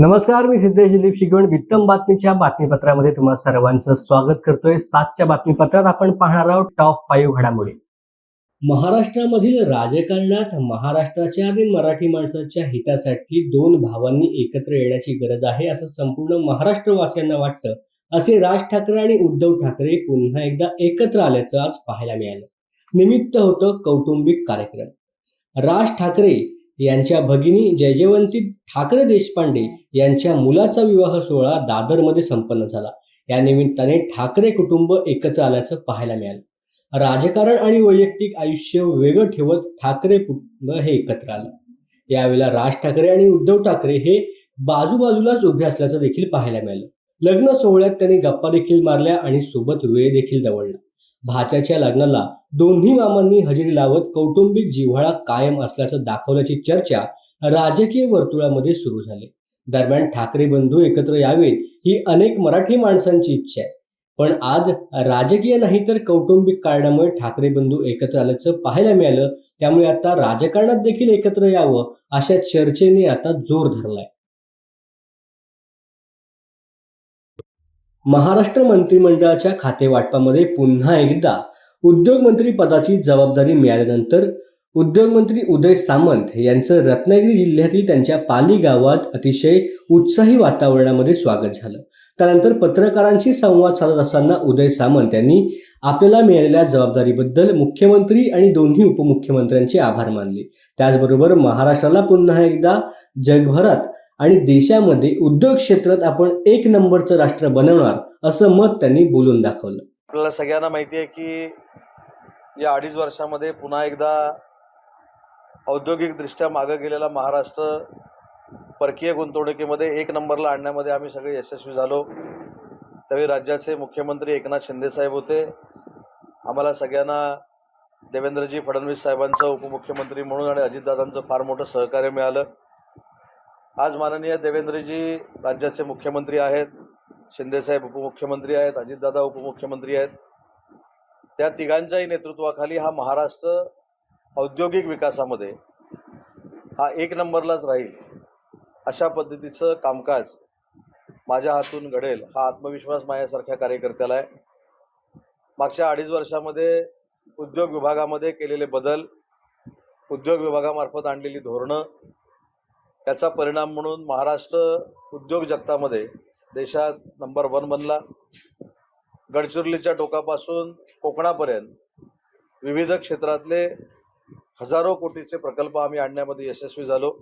नमस्कार मी सिद्धेश दिलीप शिकवण वित्तम बातमीच्या बातमीपत्रामध्ये तुम्हा सर्वांचं स्वागत करतोय. सातच्या बातमीपत्रात आपण पाहणार आहोत टॉप फाईव्ह घडामोडी. महाराष्ट्रामधील राजकारणात महाराष्ट्राच्या आणि मराठी माणसाच्या हितासाठी दोन भावांनी एकत्र येण्याची गरज आहे असं संपूर्ण महाराष्ट्रवासियांना वाटतं असे राज ठाकरे आणि उद्धव ठाकरे पुन्हा एकदा एकत्र आल्याचं आज पाहायला मिळालं. निमित्त होतं कौटुंबिक कार्यक्रम. राज ठाकरे यांच्या भगिनी जयजयवंती ठाकरे देशपांडे यांच्या मुलाचा विवाह सोहळा दादरमध्ये संपन्न झाला. या निमित्ताने ठाकरे कुटुंब एकत्र आल्याचं पाहायला मिळालं. राजकारण आणि वैयक्तिक आयुष्य वेगळं ठेवत ठाकरे कुटुंब हे एकत्र आलं. यावेळेला राज ठाकरे आणि उद्धव ठाकरे हे बाजूबाजूलाच उभे असल्याचं देखील पाहायला मिळालं. लग्न सोहळ्यात त्यांनी गप्पा देखील मारल्या आणि सोबत वेळ देखील जवळला भाच्याच्या लग्नाला दोन्ही मामांनी हजेरी लावत कौटुंबिक जिव्हाळा कायम असल्याचं दाखवल्याची चर्चा राजकीय वर्तुळामध्ये सुरू झाली. दरम्यान ठाकरे बंधू एकत्र यावेत ही अनेक मराठी माणसांची इच्छा आहे. पण आज राजकीय नाही तर कौटुंबिक कारणामुळे ठाकरे बंधू एकत्र आल्याचं पाहायला मिळालं. त्यामुळे आता राजकारणात देखील एकत्र यावं अशा चर्चेने आता जोर धरलाय. महाराष्ट्र मंत्रिमंडळाच्या खातेवाटपामध्ये पुन्हा एकदा उद्योगमंत्री पदाची जबाबदारी मिळाल्यानंतर उद्योगमंत्री उदय सामंत यांचं रत्नागिरी जिल्ह्यातील त्यांच्या पाली गावात अतिशय उत्साही वातावरणामध्ये स्वागत झालं. त्यानंतर पत्रकारांशी संवाद साधत असताना उदय सामंत यांनी आपल्याला मिळालेल्या जबाबदारीबद्दल मुख्यमंत्री आणि दोन्ही उपमुख्यमंत्र्यांचे आभार मानले. त्याचबरोबर महाराष्ट्राला पुन्हा एकदा जगभरात आणि देशामध्ये उद्योग क्षेत्रात आपण एक नंबरचं राष्ट्र बनवणार असं मत त्यांनी बोलून दाखवलं. आपल्याला सगळ्यांना माहिती आहे की या अडीच वर्षामध्ये पुन्हा एकदा औद्योगिकदृष्ट्या मागं गेलेला महाराष्ट्र परकीय गुंतवणुकीमध्ये एक नंबरला आणण्यामध्ये आम्ही सगळे यशस्वी झालो. त्यावेळी राज्याचे मुख्यमंत्री एकनाथ शिंदेसाहेब होते. आम्हाला सगळ्यांना देवेंद्रजी फडणवीस साहेबांचं उपमुख्यमंत्री म्हणून आणि अजितदादांचं फार मोठं सहकार्य मिळालं. आज माननीय देवेंद्रजी राज्याचे मुख्यमंत्री आहेत शिंदेसाहेब उपमुख्यमंत्री आहेत अजितदादा उपमुख्यमंत्री आहेत. त्या तिघांच्याही नेतृत्वाखाली हा महाराष्ट्र औद्योगिक विकासामध्ये हा एक नंबरलाच राहील अशा पद्धतीचं कामकाज माझ्या हातून घडेल हा आत्मविश्वास माझ्यासारख्या कार्यकर्त्याला आहे. मागच्या अडीच वर्षामध्ये उद्योग विभागामध्ये केलेले बदल उद्योग विभागामार्फत आणलेली धोरणं याचा परिणाम म्हणून महाराष्ट्र उद्योग जगतामध्ये देशात नंबर वन बनला. गडचिरोलीच्या टोकापासून कोकणापर्यंत विविध क्षेत्रातले हजारो कोटीचे प्रकल्प आम्ही आणण्यामध्ये यशस्वी झालो.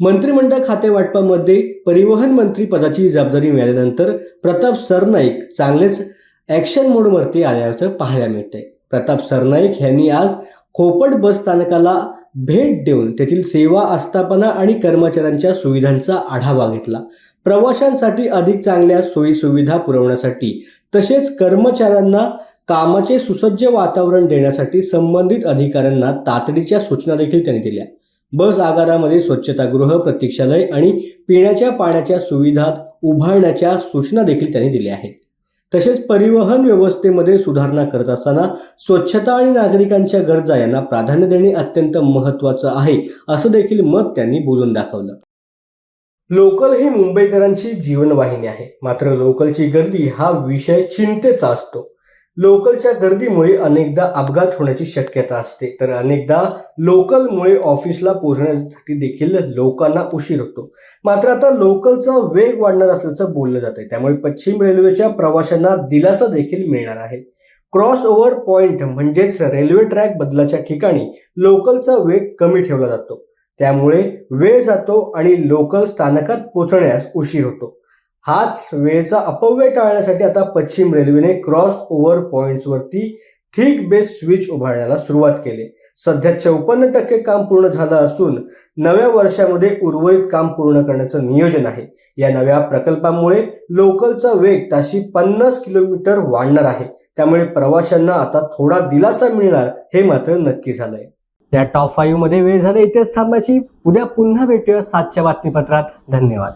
मंत्रिमंडळ खाते वाटपामध्ये परिवहन मंत्री पदाची जबाबदारी मिळाल्यानंतर प्रताप सरनाईक चांगलेच ॲक्शन मोडवरती आल्याचं पाहायला मिळते प्रताप सरनाईक यांनी आज खोपट बस स्थानकाला भेट देऊन तेथील सेवा आस्थापना आणि कर्मचाऱ्यांच्या सुविधांचा आढावा घेतला. प्रवाशांसाठी अधिक चांगल्या सोयी सुविधा पुरवण्यासाठी तसेच कर्मचाऱ्यांना कामाचे सुसज्ज वातावरण देण्यासाठी संबंधित अधिकाऱ्यांना तातडीच्या सूचना देखील त्यांनी दिल्या. बस आगारामध्ये स्वच्छतागृह प्रतीक्षालय आणि पिण्याच्या पाण्याच्या सुविधा उभारण्याच्या सूचना देखील त्यांनी दिल्या आहेत. तसेच परिवहन व्यवस्थेमध्ये सुधारणा करत असताना स्वच्छता आणि नागरिकांच्या गरजा यांना प्राधान्य देणे अत्यंत महत्त्वाचं आहे असं देखील मत त्यांनी बोलून दाखवलं. लोकल ही मुंबईकरांची जीवनवाहिनी आहे. मात्र लोकलची गर्दी हा विषय चिंतेचा असतो. लोकलच्या गर्दीमुळे अनेकदा अपघात होण्याची शक्यता असते. तर अनेकदा लोकलमुळे ऑफिसला पोहोचण्यासाठी देखील लोकांना उशीर होतो. मात्र आता लोकलचा वेग वाढणार असल्याचं बोललं जात आहे त्यामुळे पश्चिम रेल्वेच्या प्रवाशांना दिलासा देखील मिळणार आहे. क्रॉस ओव्हर पॉइंट म्हणजेच रेल्वे ट्रॅक बदलाच्या ठिकाणी लोकलचा वेग कमी ठेवला जातो. त्यामुळे वेळ जातो आणि लोकल स्थानकात पोहोचण्यास उशीर होतो. हाच वेळेचा अपव्यय टाळण्यासाठी आता पश्चिम रेल्वेने क्रॉस ओव्हर पॉईंट्सवरती थिक बेस स्विच उभारण्याला सुरुवात केली. सध्या चौपन्न टक्के काम पूर्ण झालं असून नव्या वर्षामध्ये उर्वरित काम पूर्ण करण्याचं नियोजन आहे. या नव्या प्रकल्पामुळे लोकलचा वेग ताशी पन्नास किलोमीटर वाढणार आहे. त्यामुळे प्रवाशांना आता थोडा दिलासा मिळणार हे मात्र नक्की झालंय. त्या टॉप फाईव्हमध्ये वेळ झाला इथेच थांबायची. उद्या पुन्हा भेटूया सातच्या बातमीपत्रात. धन्यवाद.